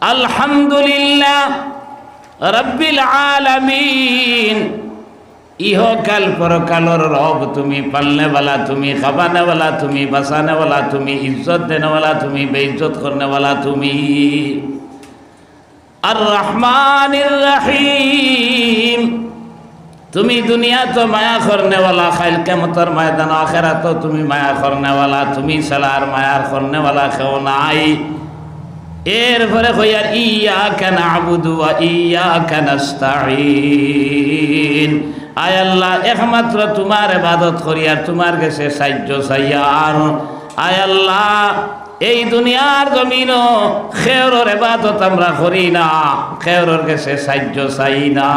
আলহামদুলিল্লাহ, রব্বিল আলামিন। ইহকাল পরকালর রব তুমি, পালনেওয়ালা তুমি, খাবানেওয়ালা তুমি, বাসানেওয়ালা তুমি, ইজ্জত দেনেওয়ালা তুমি, বেইজ্জত করনেওয়ালা তুমি। আর রহমান রহিম। তুমি দুনিয়া তো মায়া করনেওয়ালা, খাইল কেমতর ময়দান আখেরা তো তুমি মায়া করনেওয়ালা, তুমি সালার মায়ার করনেওয়ালা কেউ নাই। এরপরে কইয়ার ইয়া কেন আবুদু ইয়া কেন আয় আল্লাহ, একমাত্র তোমার এবাদত করি আর তোমার কাছে সাহায্য চাইয়া আর। আয় আল্লাহ, এই দুনিয়ার জমিন খেয়রর এবাদত আমরা করি না, খেয়রর কাছে সাহায্য চাই না।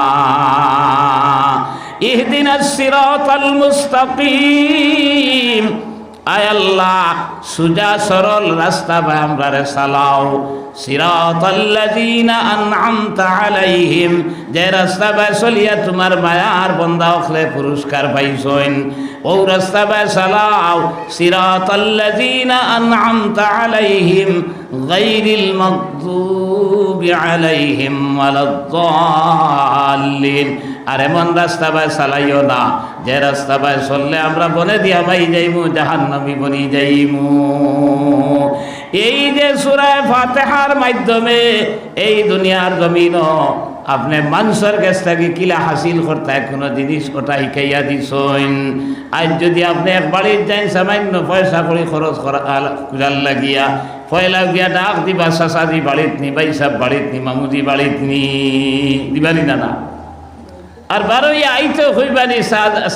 ইহদিন সিরাতাল মুস্তাকিম। আয় আল্লাহ, সুজা সরল রাস্তা বা আমরা রে সালাও সিরাতাল্লাযীনা আন'আমতা আলাইহিম, যে রাস্তা বা চলিয়া তোমার মায়ার বন্দা হলে পুরস্কার পাইছইন। ও রাস্তা বা সালাও সিরাতাল্লাযীনা আন'আমতা আলাইহিম গায়রিল মাগদুবি আলাইহিম ওয়ালাদ-দাল্লিন। আর এমন রাস্তা বাই চালাইও না। যে রাস্তা বাই চললে আমরা বনে দিয়া বাই যাইমু জাহান্নবী বনি যাইমু। এই যে সুরায় ফাতেহার মাধ্যমে এই দুনিয়ার জমিন আপনি মানুষের কাছ থেকে কিলা হাসিল করতে কোনো জিনিস ওটা শিখাইয়া দিছইন আজ যদি আপনি এক বাড়ির যাই সামান্য পয়সা করে খরচ করা লাগিয়া পয়লা গিয়া ডাক দিবা সাসাদি বাড়িত নি বাইসাব বাড়িত নি মামুদি বাড়িত নি। দিবানি না না। আর বারোই আইতে হইবানি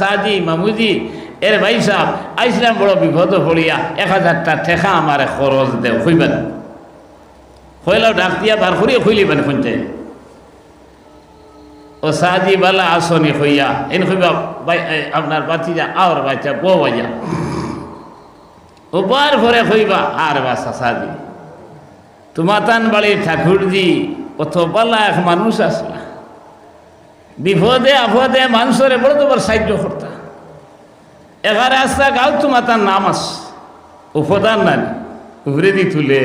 সাজি মামুজি। এর ভাই সাহেব আইসলাম বড় বিপদ পড়িয়া, এক হাজারটা ঠেকা আমার খরচ দেও হইবেন হইলাও ডাক দিয়া বার করিয়া খুইলিবেন শুনতে ও সাজি বালা আসনি হইয়া এন হইবা আপনার বাতিজা আর বাচ্চা বউ বাজা ও বার ভরে হইবা আর বাসা সাজি তোমাতান বাড়ির ঠাকুরজি অত পালা এক মানুষ আসলা বিপদে আপদে মানুষের বড় তোমার সাহায্য করতা। এগারে আসতা গাও তোমার তার নাম আস উপদান নানি উপরে দি তুলে।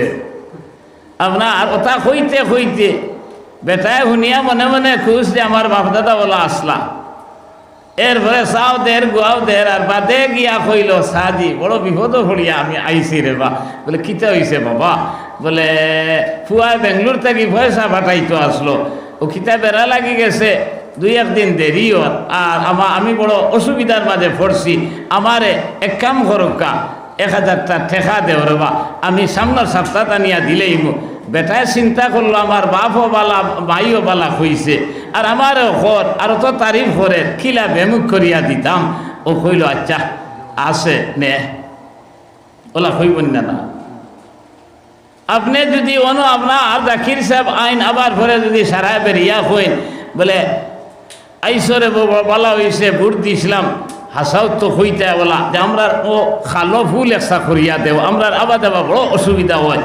আপনার ওটা হইতে হইতে বেটায় শুনিয়া মনে মনে খুশ যে আমার বাপ দাদা বলা আসলা। এরপরে চাও দের গুয়াও দের আর বাদে গিয়া কইল সাজি বড় বিপদ পড়িয়া আমি আইছি রে বা। বলে, কিতা হইছে বাবা? বলে ফুয়া বেঙ্গলোর থেকে পয়সা পাঠাইতো আসলো। ও কিতা বেড়া লাগি গেছে। দুই একদিন দেরিও আর আমা আমি বড় অসুবিধার মাঝে পড়ছি। আমারে এক কাম করুকা এক হাজারটা ঠেকা দেও বা আমি সামনের সপ্তাহটা নিয়ে দিলেই মু। বেটায় চিন্তা করল, আমার বাপও বালা মাইও বালা হইছে আর আমারও ঘর, আর তো তারিফ করে খিলা বেমুখ করিয়া দিতাম। ও কইল আচ্ছা আছে, নে। ওলা হইব না আপনি যদি অন আপনার জাকির সাহেব আইন আবার ভরে যদি সারা বেরিয়া হইন বলে আইসরে বলা হয়েছে ভোট দিয়েছিলাম হাসাও তো হইতে বলা। যে আমরা ও খালো ফুল একসা করিয়া দেব আমরা আবার দেওয়া বড় অসুবিধা হয়।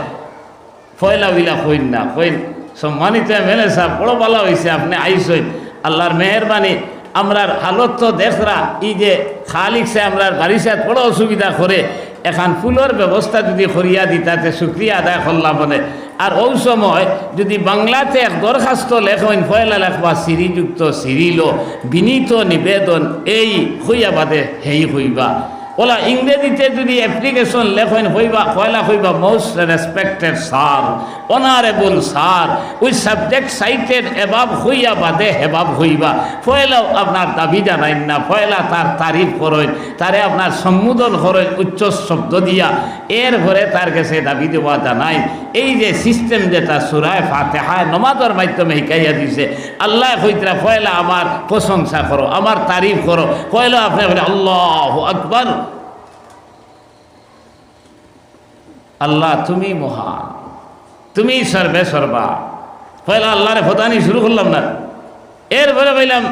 ফয়লা উইলা কইন না, কইন। সম্মানিত মেলে সাহেব, বড় বলা হয়েছে আপনি আইসইন আল্লাহর মেহরবানি, আমরার হালত তো দেখরা ই যে খালিকছে আমরার বাড়িতে বড় অসুবিধা করে। এখন ফুলের ব্যবস্থা যদি করিয়া দিতাতে শুক্রিয়া আদায় করলাম বলে আর ওই সময় যদি বাংলাতে এক দরখাস্ত লেখেন ফয়লা লেখবা সিঁড়িযুক্ত সিঁড়িল বিনীত নিবেদন, এই হইয়াবাদে হেই হইবা। ওলা ইংরেজিতে যদি অ্যাপ্লিকেশন লেখেন হইবা, কয়লা হইবা most respected sir honourable sir ওই সাবজেক্ট সাইটেড এবাব হইয়া বাদে হেবাব হইবা। পয়লাও আপনার দাবি জানাইন না পয়লা তার তারিফ করেন, তারে আপনার সম্বোধন করেন, উচ্চ শব্দ দিয়া। এর ঘরে তার কাছে দাবি দেওয়া জানাই এই যে সিস্টেম যেটা, সুরায় ফাতেহায় নমাজের মাধ্যমে শিকাইয়া দিছে, আল্লাহ হইতরা পয়লা আমার প্রশংসা করো, আমার তারিফ করো। পয়লা আপনি আল্লাহ আকবর। আল্লাহ তুমি মহান। তুমি সর্বে সর্বা পয়লা আল্লাহরে ফতানি শুরু করলাম না। এরপরে বললাম,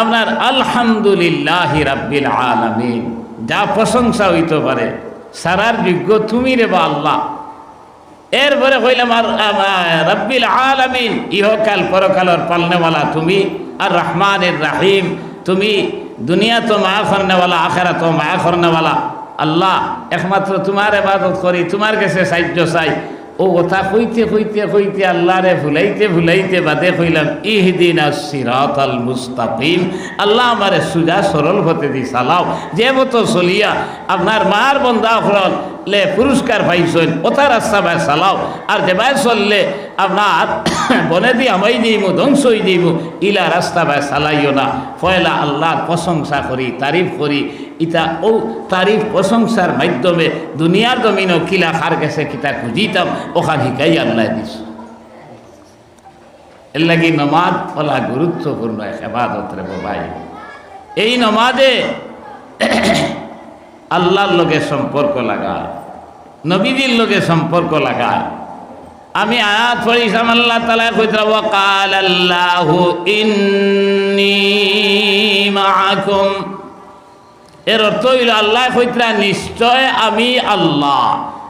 আপনার আলহামদুলিল্লাহ রাব্বিল আলামিন। যা প্রশংসা হইতে পারে, সারার যোগ্য তুমি রে বা আল্লাহ। এরপরে কইলাম, আর রব্বিল আলামিন, ইহকাল পরকালর পালনেওয়ালা তুমি, আর রহমানের রাহিম, তুমি দুনিয়া তো মায়া করনেওয়ালা আখেরা তো মায়া করনেওয়ালা। আল্লাহ, একমাত্র তোমার এবাদত করি, তোমার কাছে সাহায্য চাই ও কথা কইতে কইতে কইতে আল্লাহরে ভুলাইতে ভুলাইতে বাদে কইলাম, ইহদিন সিরাত আল মুস্তাকিম। আল্লাহ আমারে সুজা সরল হতে দি চালাও, যে মতো চলিয়া আপনার মার বন্ধা হরল লে পুরস্কার পাইছেন ওটা রাস্তা বাই চালাও। আর যেবাই চললে আপনার বনে দি আমাই দিইম ধ্বংস হয়ে দিইম ইলা রাস্তা বাই চালাইও না। পয়লা আল্লাহর প্রশংসা করি, তারিফ করি ইটা ও তারিফ প্রশংসার মাধ্যমে দুনিয়ার জমিনও কিলা খার গেছে কিতা খুঁজিতাম, ওখান শিকাই আল্লাহ দিস এর লাগি নমাজ বলা গুরুত্বপূর্ণ এবাদত রে বাবাই এই। নমাজে আল্লাহর লগে সম্পর্ক লাগায় নবীদের লগে সম্পর্ক লাগায়। আমি আয়াত পড়িসাম আল্লাহ তালা কইতরা ওয়াকাল আল্লাহ ইন্নি মাআকুম এর অর্থ হইল আল্লাহ কইতরা, নিশ্চয় আমি আল্লাহ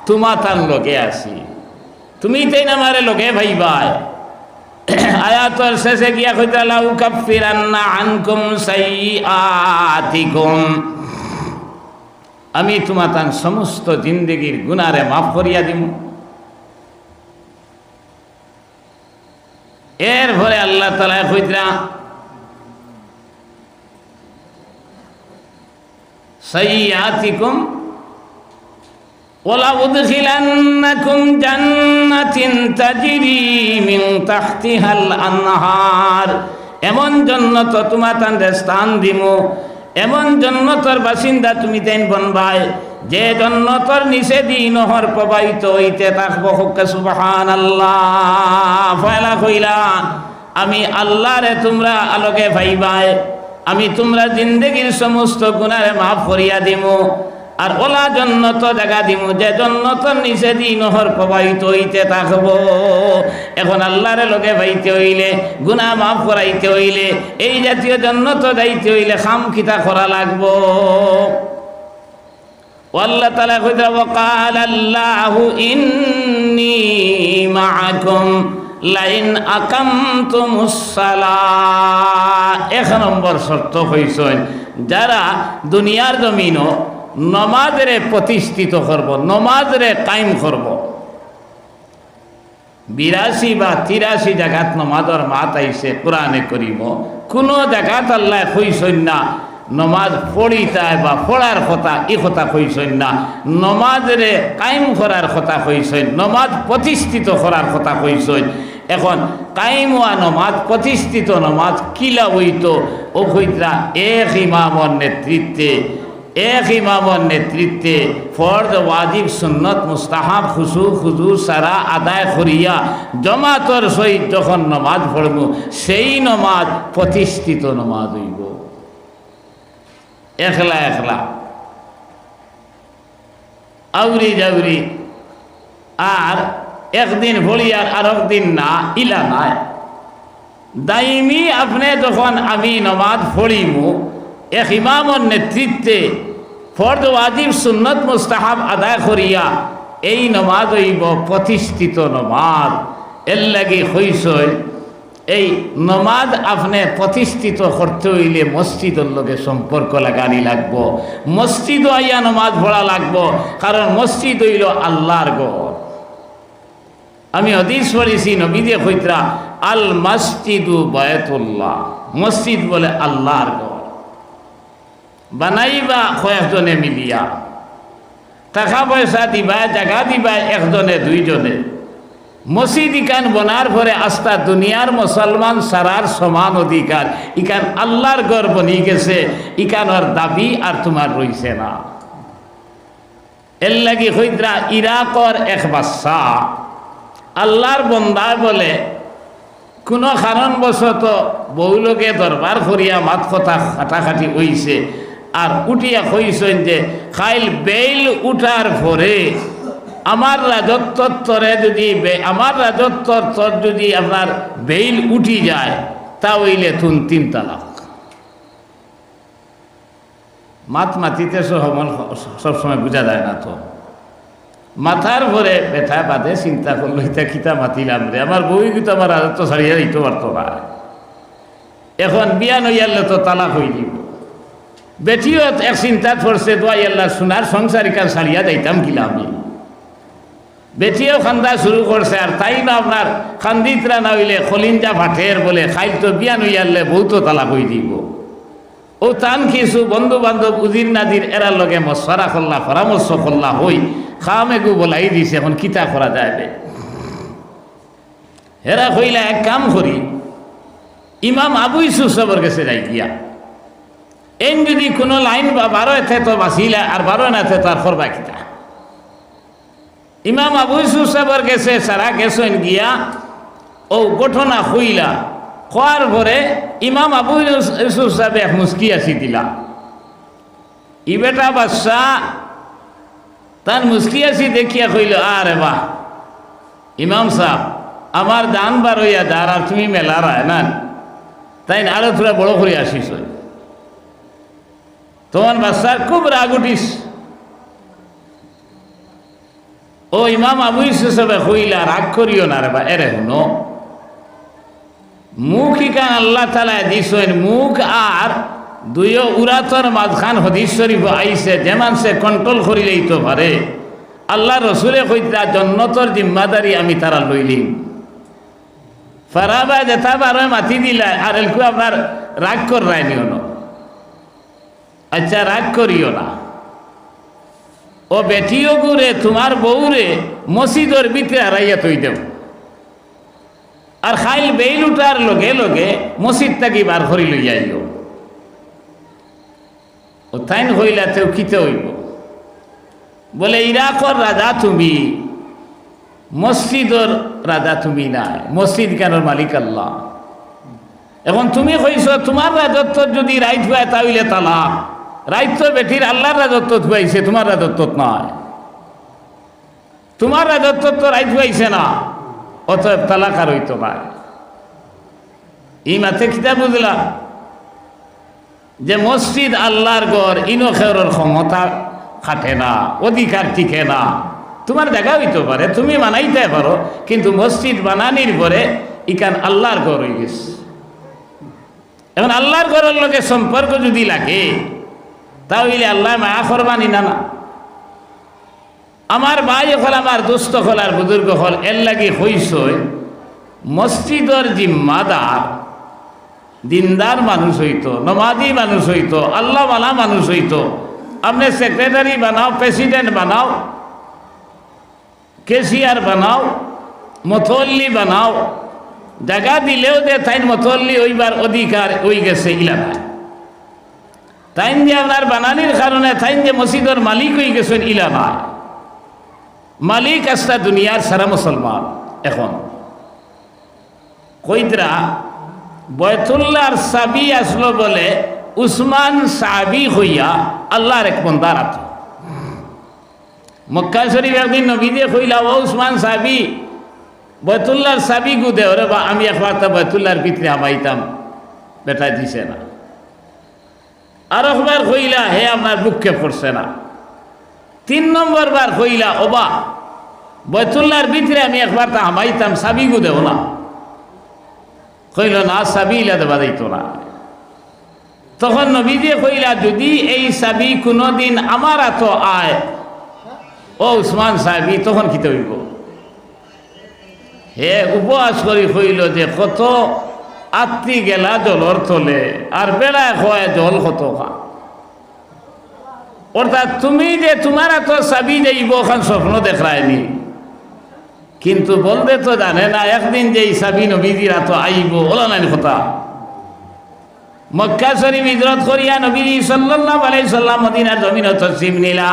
তোমা তার লগে আছি। তুমি তাই না মারে লগে ভাইবাই আয়াতর শেষে গিয়া কইতরা, লাউ কাফিরান্না আনকুম সাইয়াতিকুম আমি তোমার সমস্ত জিন্দগির গুনারে মাফ করিয়া দিব এর পরে আল্লাহ তালা কইতরা সাইয়াতিকুম উদখিলান্নাকুম জান্নাতিন তাজরি মিন তাহতিহাল আনহার। এমন জন্নত তোমার তান্ডে স্থান দিমু। এমন জন্নতর বাসিন্দা তুমি তেন বনবাই। যে জন্নতর নিচে দি নহর প্রবাহিত হইতে থাকব হকে সুবাহান আল্লাহ ফয়লা কইলা, আমি আল্লাহরে তোমরা আলোকে ভাইবাই। আমি তোমরা জিন্দগির সমস্ত গুণারে মাফ করিয়া দিমু। আর ওলা জন্নত জায়গা দিমু, যে জন্নতর নিচে দি নহর প্রবাহিত হইতে থাকব। এখন আল্লাহরে লগে ভাইতে হইলে গুণা মাফ করাইতে হইলে, এই জাতীয় জন্নত যাইতে হইলে খাম খিতা করা লাগবো। আল্লাহ তালা কইতা কাল আল্লাহু ইন্নি মাআকুম। লাইন আকামতুমুস সালাহ এক নম্বর শর্ত হইছেন, যারা দুনিয়ার জমিনও নমাজরে প্রতিষ্ঠিত করব, নমাজরে কায়েম করব। বিরাশি বা তিরাশি জায়গাত নমাজর মাত আইছে কোরআনে করিব কোনো জায়গাত আল্লাহ কইসন না, নমাজ পড়িতায় বা পড়ার কথা এই কথা কইসন না। নমাজরে কায়েম করার কথা কইসন নমাজ প্রতিষ্ঠিত করার কথা কইসন এখন কায়েম নমাজ, প্রতিষ্ঠিত নমাজ কিলা হইত ও কইতরা এক ইমামর নেতৃত্বে, এক ইমামর নেতৃত্বে ফর্দ ওয়াজিব সুন্নত, মুস্তাহাব খুশু খুজু সারা আদায় করিয়া জমাতর সহিত যখন নমাজ পড়ব সেই নমাজ প্রতিষ্ঠিত নমাজ হইব। একলা একলা। আউরি জাউরি আর একদিন ভরি আর একদিন না, ইলা নাই। দাইমি, আপনি যখন আমি নমাজ পড়িমু, এক ইমামর নেতৃত্বে ফর্দ ওয়াজিব সুন্নত মুস্তাহাব আদায় করিয়া এই নমাজ হইব প্রতিষ্ঠিত নমাজ। এর লাগি হইসই, এই নমাজ আপনি প্রতিষ্ঠিত করতে হইলে মসজিদের লগে সম্পর্ক লাগানি লাগবো। মসজিদ আইয়া নমাজ পড়া লাগবো, কারণ মসজিদ হইল আল্লাহর গড় আমি হদিস পড়েছি নবীদে কইতরা আল মসজিদু বয়তুল্লাহ। মসজিদ বলে আল্লাহর গড় বানাইবা কয়েকজনে মিলিয়া। টাকা পয়সা দিবা, জায়গা দিবা একজনে, দুইজনে। মসজিদ ইকান বনার পরে আস্তা দুনিয়ার মুসলমান সারার সমান অধিকার। ইকান আল্লাহর গড় বনি গেছে ইকানোর দাবি আর তোমার রইছে না। এর লাগি হইদ্রা ইরাকর এক বাচ্চা আল্লাহর বন্দা বলে, কোনো কারণবশত বহু লোকে দরবার করিয়া মাত কথা খাটাখাটি হইছে, আর উঠিয়া কইছেন যে খাইল বেইল উঠার পরে আমার রাজত্বর যদি আমার রাজত্বর তর যদি আপনার বেইল উঠি যায়, তা হইলে তুন তিন তালাক। মাত মাতিতে সময় সবসময় বোঝা যায় না তো। মাথার ভরে ব্যথা বাদে চিন্তা করল এটা খিতা মাতিলাম রে? আমার বই কিন্তু আমার রাজত্ব ছাড়িয়ে দিতে পারতো না। এখন বিয়া নইয়ালে তো তালাক হয়ে দিব বেটিও এক চিন্তা করছে, দোয়াই আল্লাহ সোনার সংসারিকার ছাড়িয়া যাইতাম কিলা আমি? বেটিও খান্দা শুরু করছে, আর তাই না আপনার খান্দিতরা না হইলে খলিঞ্জা ভাটের বলে খাইল তো বিয়ান হইয়ারলে বহুত তালাক হয়ে দিব ও তান কিছু বন্ধু বান্ধব উদির নাদির এরার লগে মশারা করলা পরামর্শ করলা হই। খামেগু বলাই দিছে, এখন কিতা করা যাবে হেরা কইলা, এক কাম করি, ইমাম আবু ইসুফ সবর কাছে যাই গিয়া। এন যদি কোনো লাইন বা বারো এতে তো বাঁচিলা আর বারো না এতে তো আর করবা কিতা? ইমাম আবু ইসুফ সবর গেছে সারা গেছেন গিয়া, ও ঘটনা হইলা খোয়ার পরে ইমাম আবু ইউসুফ সাহেব এক মুস্কি আসি দিলা। ই বেটা বাচ্চা তার মুস্কি আসি দেখিয়া কইল আরে বাহ, ইমাম সাহেব আমার দান বার হইয়া যার আর তুমি মেলা রায় না তাই আরও তোরা বড় করে আসিস তোমার বাচ্চার খুব রাগ উঠিস ও ইমাম আবু ইউসুফ সাহেব কইলা রাগ করিও না রে বা এরে শুনো। মুখ ইকান আল্লাহ তালা দিছেন মুখ আর দুইও উরাতর মাঝখান হদিস শরীফ আইসে যেমান সে কন্ট্রোল করি লইতে পারে। আল্লাহ রসুলে কইতা, জন্নতর জিম্মাদারি আমি তারা লইলিম ফারাবা যেথা বারো মাতি দিলা, আর এলকু আপনার রাগ কর রায়নিও না। আচ্ছা রাগ করিও না। ও বেটিও গুরে, তোমার বউরে মসজিদর ভিতরে হারাইয়া তৈ দেব আর খাইল বেইল উঠার লগে লগে মসজিদ থাকি বার করি লই যাইও ও তাইন হইলা তেও কিতে হইব? বলে, ইরাকর রাজা তুমি, মসজিদর রাজা তুমি নাই। মসজিদ কেনর মালিক আল্লাহ? এখন তুমি কইছ, তোমার রাজত্ব যদি রাইত হয় তাহলে তালা রাইত বেটির আল্লাহর রাজত্ব ধুয়াইছে তোমার রাজত্ব নয় তোমার রাজত্ব তো রাইত হইছে না। অতএব তালাকার হইতো না। এই মাথে কিতা বুঝলা যে মসজিদ আল্লাহর গড় ইনো ক্ষমতা খাটে না, অধিকার টিকে না। তোমার দেখা হইতে পারে, তুমি বানাইতে পারো, কিন্তু মসজিদ বানানির পরে ইকান আল্লাহর ঘর হয়ে গেছে। এখন আল্লাহর ঘরের লোকের সম্পর্ক যদি লাগে, তাহলে আল্লাহ মায়া করবানি না না। আমার ভাই হল, আমার দুস্থ হল, আর বুজুর্গ হল, এর লাগে হইস মসজিদর জিম্মাদার দিনদার মানুষ হইতো নমাদি মানুষ হইতো আল্লাহওয়ালা মানুষ হইতো। আপনি সেক্রেটারি বানাও, প্রেসিডেন্ট বানাও কেসিয়ার বানাও মথল্লি বানাও, জায়গা দিলেও যে তাইন মথল্লি ওইবার অধিকার ওই গেছে ইলাকায় তাইন যে আপনার বানানির কারণে তাইন যে মসজিদের মালিক হয়ে গেছেন ইলাকায় মালিক আসটা দুনিয়ার সারা মুসলমান, এখন। কইতরা বয়তুল্লাহর সাবি আসলো বলে উসমান সাবি হইয়া আল্লাহর এক বন্দার আত মক্কা শরীফ একদিন নবী দিয়ে কইলা, ও উসমান সাবি, বয়তুল্লাহর সাবি গুদে, ওরে বা, আমি একবার তো বয়তুল্লাহর ভিতরে হামাইতাম বেটা দিছে না। আর একবার কইলা, হে, আপনার বুককে পড়ছে না। তিন নম্বর বার কইলা ওবা। বয়তুল্লাহর ভিতরে আমি একবার তা হামাইতাম সাবি গুদেও না। কইল, না, সাবি ইলা দেবা দিত না। তখন নবী দিয়ে কইলা, যদি এই সাবি কোনোদিন আমার এত আয়, ও উসমান সাহেবি তখন কি হইব হে উপবাস করি কইল যে, কত আত্মি গেলা জলর তলে, আর বেড়ায় খোয়ায় জল কত খা অর্থাৎ তুমি যে তোমার এত সাবি যাইব ওখান স্বপ্ন দেখায়নি কিন্তু বলতে তো জানে না, একদিন যে সাবি নবীজিরা তো আইব, ওলা নাই কথা। মক্কা শরীফ হিজরত করিয়া নবী সাল্লাল্লাহু আলাইহি সাল্লাম মদিনার জমিন তসিম নিলা।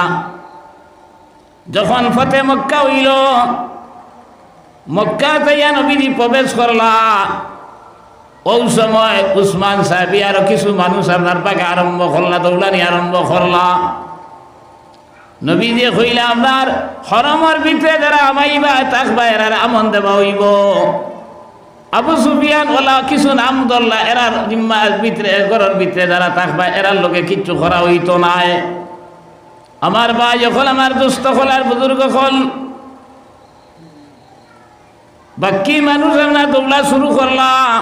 যখন ফতে মক্কা হইল, মক্কা তাইয়া নবীজি প্রবেশ করলা। ওই সময় উসমান সাহেবি আরও কিছু মানুষ আপনার পাকে আরম্ভ করলা দৌড়ানি আরম্ভ করলা। নবী দিয়ে হইলে আপনার হরমর ভিতরে যারা আমাইবা তাকবা এরার আমন দেবা হইব। আবু সুফিয়ান ওলা কিছু নাম দল্লা এরার জিম্মার ভিতরে ঘরের ভিতরে যারা থাকবা এরার লোকে কিচ্ছু করা হইতো নাই। আমার ভাই যখন আমার দুস্থ হল আর বুজুর্গ হল, বাকি মানুষ আমরা দৌড়া শুরু করলাম।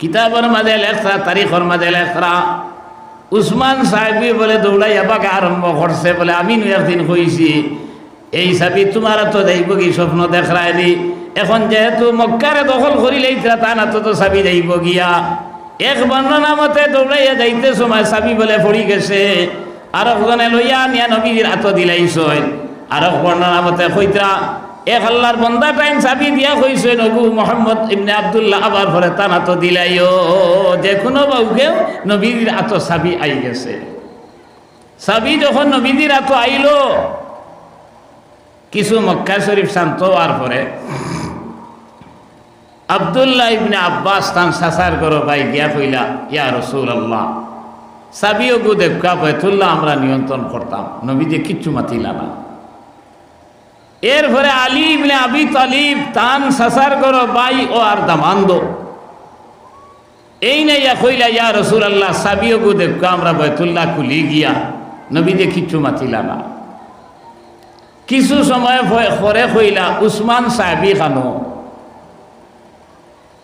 কিতাবের মাঝে লেখরা, তারিখের মাঝে লেখরা। উসমান সাহেবি বলে দৌড়াই এবাকে আরম্ভ করছে বলে আমি একদিন কইছি, এই সাবি তোমার তো যাইব কি স্বপ্ন দেখায়নি এখন যেহেতু মক্কারে দখল করিলেই তা না তো তো সাবি যাইব গিয়া। এক বর্ণনা মতে দৌড়াইয়া যাইতে সময় সাবি বলে পড়ি গেছে। আর একজনে লইয়া নিয়া নবীর হাত দিলাইছ আর বর্ণনা মতে কইতা এক আল্লাহর বন্দা টাইম চাবি দিয়া কইছে নবু মোহাম্মদ ইবনে আবদুল্লাহ, আবার পরে তার হাত দিলাইও। যে কোনো বাউকেও নবীর হাত সাবি আই গেছে। সাবি যখন নবীদের হাত আইলো, কিছু মক্কা শরীফ শান্ত হওয়ার পরে আবদুল্লাহ ইবনে আব্বাস তান সাসার করো ভাই গিয়া কইলা, ইয়া রসুল আল্লাহ সাবিও গু দেখা বয়তুল্লাহ আমরা নিয়ন্ত্রণ করতাম। নবীজি কিচ্ছু মাতিলা না। এরপরে আলী ইবনে আবি তালিব তান সাসার করো, বাই ও আর দামান্দ এই না ইয়া কইলা, ইয়া রসুল আল্লাহ সাবিও গু দেখা, আমরা বয়তুল্লাহ কুলি গিয়া নবীজি কিচ্ছু মাতিলা না। কিছু সময় পরে কইলা, উসমান সাহেবি খানো।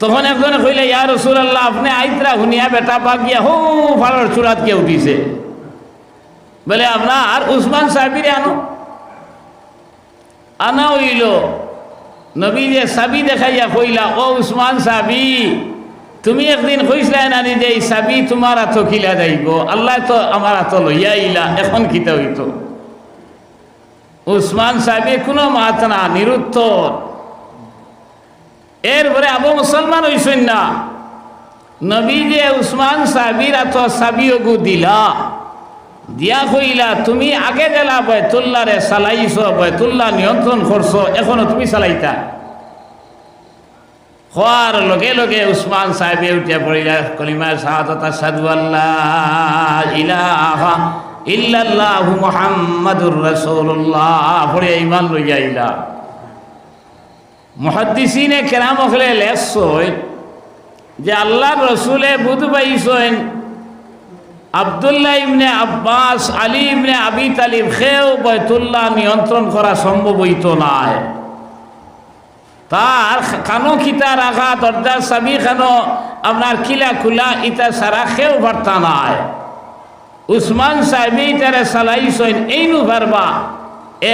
তখন একজন কইলে, ইয়া রসুল আল্লাহ আপনি আইতরা শুনিয়া বেটা পাক গিয়া, হো ফাড়র চূড়াত কে উঠিছে। বলে, আপনার উসমান সাহেবিরে আনো। আনা হইল। নবী যে সাবি দেখাইয়া কইলা, ও উসমান সাবি তুমি একদিন কইসলাই না যে এই সাবি তোমার হাত কিলা যাইব, আল্লাহ তো আমার হাত লইয়া আইলা, এখন খিতা হইতো? উসমান সাহেবে কোনো মাত না, নিরুত্তর। এরপরে আবু মুসলমান হইসেন না। নবী যে উসমান সাহাবির এত সাবিয়গু দিলা। দিয়া কইলা, তুমি আগে দিলা বয়তুল্লাহ রে চালাইছ বয়তুল্লাহ নিয়ন্ত্রণ করছ, এখনও তুমি চালাইতা? হওয়ার লগে লগে উসমান সাহেবে উঠিয়া পড়িলা, কলিমা শাহাদত সাধু আল্লাহ ইলাহা ইল্লাল্লাহু মুহাম্মাদুর রাসূলুল্লাহ পড়ে ঈমান লইয়া আইলা। মুহাদ্দিসিনে কেরাম হলে লেসই যে, আল্লাহর রসুলে বুধ পাইছেন আবদুল্লাহ ইমনে আব্বাস, আলী ইবনে আবি তালিব খেও বয়তুল্লাহ নিয়ন্ত্রণ করা সম্ভব হইত নাই। তার কানো খিতা রাখা দরজার চাবি খানো আপনার কিলা খুলা ইটা সারা খেও পারতা নাই। উসমান সাহেবি তারে চালাইছেন এইনু পারবা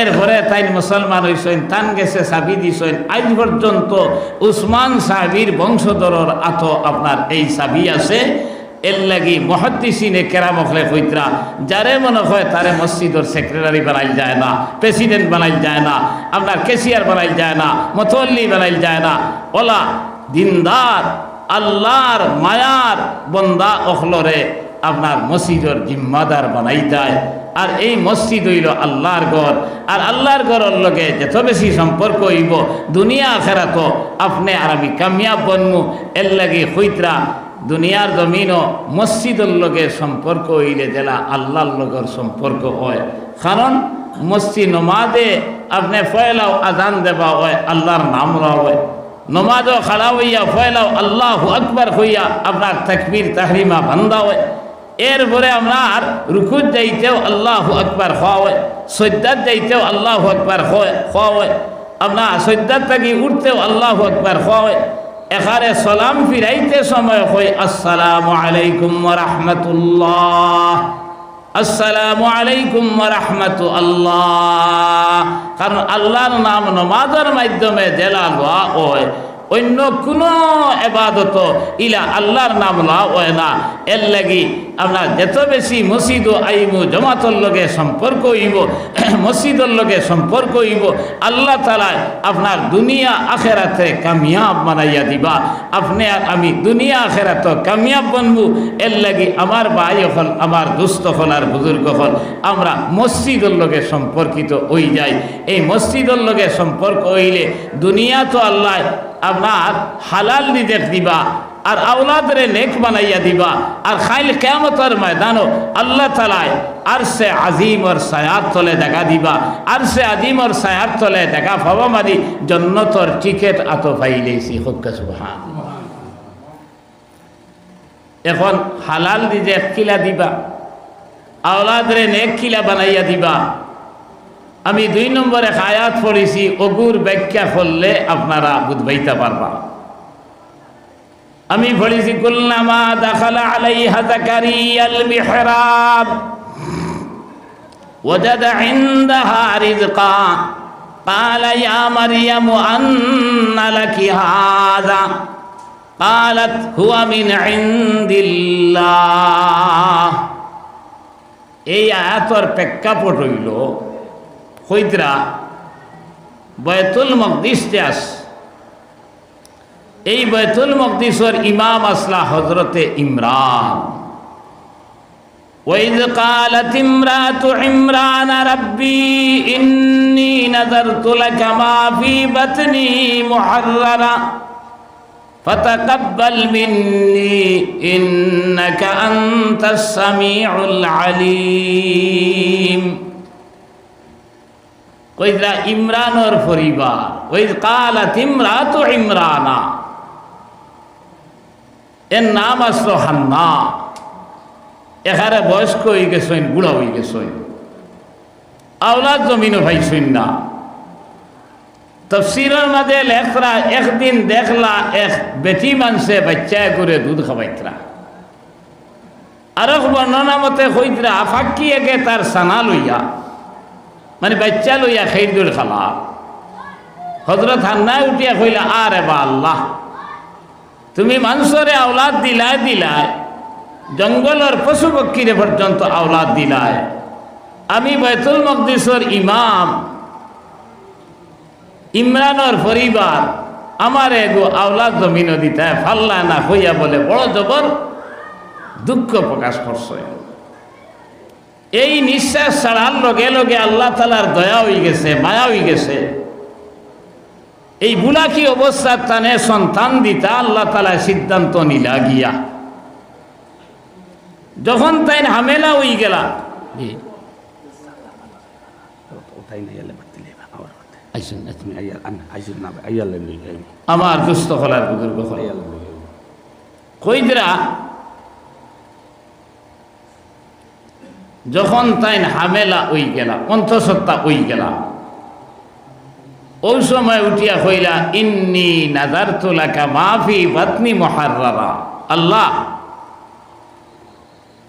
এরপরে তাই মুসলমান হইছেন তান গেছে চাবি দিছেন আজ পর্যন্ত উসমান সাহাবির বংশধরর আত আপনার এই চাবি আছে। এর লাগি মহাদ্দিসিনে কেরামখলে কইতরা, যারে মনে হয় তারে মসজিদর সেক্রেটারি বানাইল যায় না প্রেসিডেন্ট বানাইল যায় না, আপনার কেসিয়ার বানাইল যায় না মতল্লি বানাইল যায় না, ওলা দিনদার, আল্লাহর মায়ার বন্দা অখলরে আপনার মসজিদর জিম্মাদার বানাই যায়। আর এই মসজিদ হইল আল্লাহর ঘর, আর আল্লাহর ঘরের লগে যত বেশি সম্পর্ক হইব, দুনিয়া আখেরাত আপনি আর আমি কামিয়াব বনমু, এর লাগে হইতরা দুনিয়ার জমিনও মসজিদের লগে সম্পর্ক হইলে জেলা আল্লাহর লগের সম্পর্ক হয়। কারণ মসজিদ নমাদে আপনি ফয়লাও আজান দেবা হয়, আল্লাহর নাম হয়। নমাজও খাড়া হইয়া ফয়লাও আল্লাহ আকবার হইয়া আপনার তাকবীর, তাহরিমা বান্দা হয়। এরপরে আপনার রুকুত যাইতেও আল্লাহ আকবার হয় সৈদ্যাত যাইতেও আল্লাহ আকবার হয় আপনার সৈদ্যাত থাকি উঠতেও আল্লাহ আকবার হয়। এখানে সালাম ফিরাইতে সময় হয় আসসালামু আলাইকুম রহমতুল্লাহ। আসসালামু আলাইকুম রহমতু আল্লাহ কারণ আল্লাহর নাম নমাজের মাধ্যমে জেলা লওয়া হয় অন্য কোনো এবাদত ইলা আল্লাহর নাম লওয়া না। এর লাগি আপনার যত বেশি মসজিদ আইমু, জমাতর লগে সম্পর্ক হইব, মসজিদর লগে সম্পর্ক হইব, আল্লাহ তালায় আপনার দুনিয়া আখেরাতে কামিয়াব বানাইয়া দিবা। আপনি আর আমি দুনিয়া আখেরাত কামিয়াব বনবু। এর লাগি আমার ভাই হল, আমার দুস্থ হল আর বুজুর্গ হল। আমরা মসজিদর লগে সম্পর্কিত হই যাই। এই মসজিদর লগে সম্পর্ক হইলে দুনিয়া তো আল্লাহ আপনার হালাল রিজেক দিবা, আর আওলাদরে নেক বানাইয়া দিবা, আর খাইল কেমতর ময়দানও আল্লাহ তালায় আর সে আজিম ওর সায়ার তলে দেখা দিবা আর সে আজিম ওর সায়ার তলে দেখা পাবা মারি জন্নতর টিকেট আত পাইলেছি হক্কা সুবহান। এখন হালাল রিজেক কিলা দিবা, আওলাদরে নেক কিলা বানাইয়া দিবা আমি দুই নম্বরে হায়াত পড়েছি অগুর ব্যাখ্যা করলে আপনারা বুঝবাইতে পারবা আমি পড়েছি কুল্লামা দাখালা আলাইহা জাকারিয়াল মিহরাব ওয়াজাদা ইনদাহা রিজকা قال يا مريم أن لك هذا قالت هو من عند الله এই আয়াতর প্রেক্ষাপট হইল হইতরা বয়তুল মকদিসতে আস এই বয়তুল মকদিসর ইমাম আসলা হজরতে ইমরান وإذ قالت امرأة عمران ربي إني نذرت لك ما في بطني محررا فتقبل مني إنك أنت السميع العليم কইরা ইমরানর পরিবার ওই কালাত ইমরাত ইমরানা। এর নাম আসলো হান্না। এখানে বয়স্ক হয়ে গেছেন, বুড়া হয়ে গেছেন। আওলাদ জমিনও ভাইছেন না। তফসিরের মাঝে লেখরা একদিন দেখলা এক বেটি মানসে বাচ্চায় করে দুধ খাবাইতরা আর এক বর্ণনা মতে কইতরা ফাঁকি একে তার সানা লইয়া মানে বাচ্চা লইয়া খেয়ে দূর খালা হজরত হান্নায় উঠিয়া কইলা, আরে বা আল্লাহ, তুমি মানুষরে আওলাদ দিলায় দিলায়, জঙ্গলের পশু পক্ষীরে পর্যন্ত আওলাদ দিলায়। আমি বৈতুল মকদিসর ইমাম, ইমরানর পরিবার, আমার এগো আওলাদ জমিন দিতায় ফাল্লা না হইয়া বলে বড় জবর দুঃখ প্রকাশ করছে। এই নিঃশ্বাস ছাড়ার লগে লগে আল্লাহ তালার দয়া হয়ে গেছে মায়া হয়ে গেছে। এই বুলাকি অবস্থার টানে সন্তান দিতা আল্লাহ তালা সিদ্ধান্ত নিলা গিয়া। যখন তাই হামেলা হয়ে গেলা আমার দুস্থ হলার বুজুর্গ হল কইদরা যখন তাই হামেলা ওই গেলা, পঞ্চসত্তা ওই গেলা, ওই সময় উঠিয়া কইলা, ইন্নি নাজার তোলাকা মাফি বাতনি মহারারা আল্লাহ,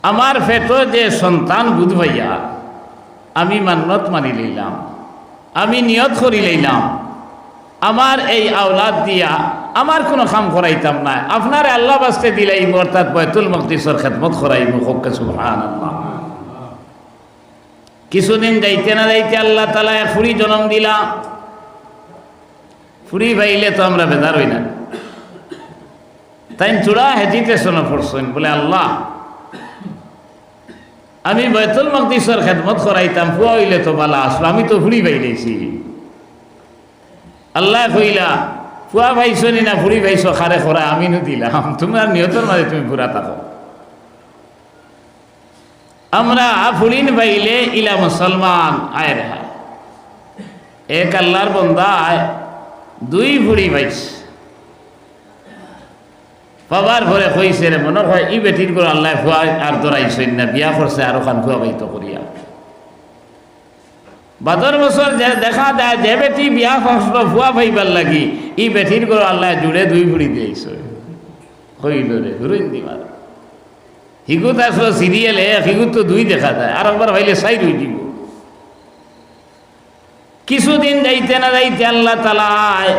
আমার ফেটো যে সন্তান বুধভাইয়া, আমি মান্নত মানি লইলাম, আমি নিয়ত করি লইলাম, আমার এই আওলাদ দিয়া আমার কোনো কাম করাইতাম না। আপনার আল্লাহ বাস্তে দিলাই অর্থাৎ বয়তুল মকদিসর খেদমত করাইব, হকে সুবহান আল্লাহ কিছুদিন যাইতে না যাইতে আল্লাহ তালা ফুড়ি জন্ম দিলা। ফুড়ি ভাইলে তো আমরা বেদার হই না। তাই চূড়া হেজিতে শোনা পড়ছেন, বলে আল্লাহ, আমি বয়তুল মকদিসর খেদমত করাইতাম, ফুয়া হইলে তো বালা আসলো, আমি তো ফুড়ি বাইলেছি আল্লাহ কইলা, ফুয়া ভাইছো নি ফুড়ি ভাইছো খারে খরা আমি দিলাম। তোমার নিয়তর মাঝে তুমি ফুরা থাকো। আমরা ফুলিন ভাইলে ইলা মুসলমান, আয় রেহা এক আল্লাহর বন্দা, আয়। দুই ফুড়ি ভাইছ পাবার ভরে কইছে রে, মনে হয় ই বেটির করে আল্লাহ ফুয়া আর দরাইছেন না, বিয়া করছে আরও খান ফুয়া বাইত করিয়া। বাদর বছর যে দেখা যায় যে বেটি বিয়া করছিল ফুয়া ভাইবার লাগি, ই বেটির করে আল্লাহ জুড়ে দুই ভুড়ি দিয়েছে। কইল রে ঘুরইন দিবার হিগুত আসলো সিরিয়ালে হিগুত তো দুই দেখা যায়। আর একবার ভাইলে সাই রই দিব কিছুদিন যাইতে না যাইতে আল্লাহ তালায়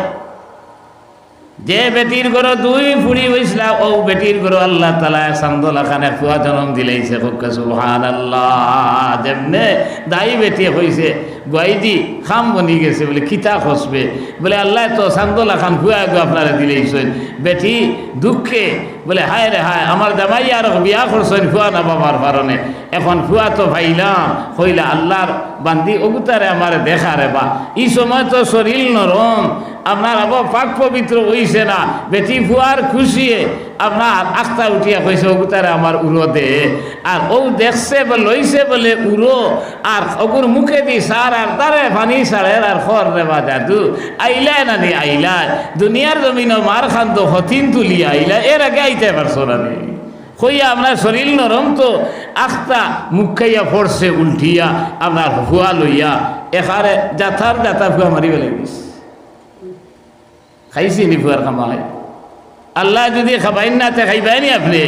যে বেটির ঘর দুই ফুড়ি হয়েছিল ও বেটির ঘর আল্লাহ তালা সান্দোলা খানে ফুয়া জন্ম দিলাইছে। সুহান আল্লাহ যেমনে দায়ী বেটি হয়েছে বাইদি খাম বনি গেছে, বলে কিতা খসবে বলে, আল্লাহ তো সান্দোলা খান খুয়া গো আপনারা দিলেইছেন বেটি, দুঃখে, বলে, হায় রে হায় আমার জামাই আর বিয়া করছেন খুয়া না বাবার কারণে এখন খুয়া তো ভাইলাম হইলা আল্লাহর বান্দি অগুতারে আমার দেখা রে বা। এই সময় তো শরীর নরম আপনার আবার পাক পবিত্র হইছে না। বেটি ফুয়ার খুশিয়ে আপনার আস্তা উঠিয়া কইছে অগুতারে আমার উড়ো দে। আর ও দেখছে বা লইছে বলে উড়ো। আর অগুর মুখে দি সার, আর তারে পানি সারের, আর খর রে বা দাদু আইলায় না নি, আইলায়। দুনিয়ার জমিন মার খান তো হতিন তুলি আইলা এর আগে আইতে পারছ না নি। কইয়া আপনার শরীর নরম তো, আখতা মুখ খাইয়া পড়ছে উল্টিয়া, আপনার ফুয়া লইয়া। এখারে যাথার যাতা ফুয়া মারি বেলে দিছে খাইছি নি ফুয়ার খামাই আল্লাহ যদি খাবাইন না তে খাইবাই নি আপনি।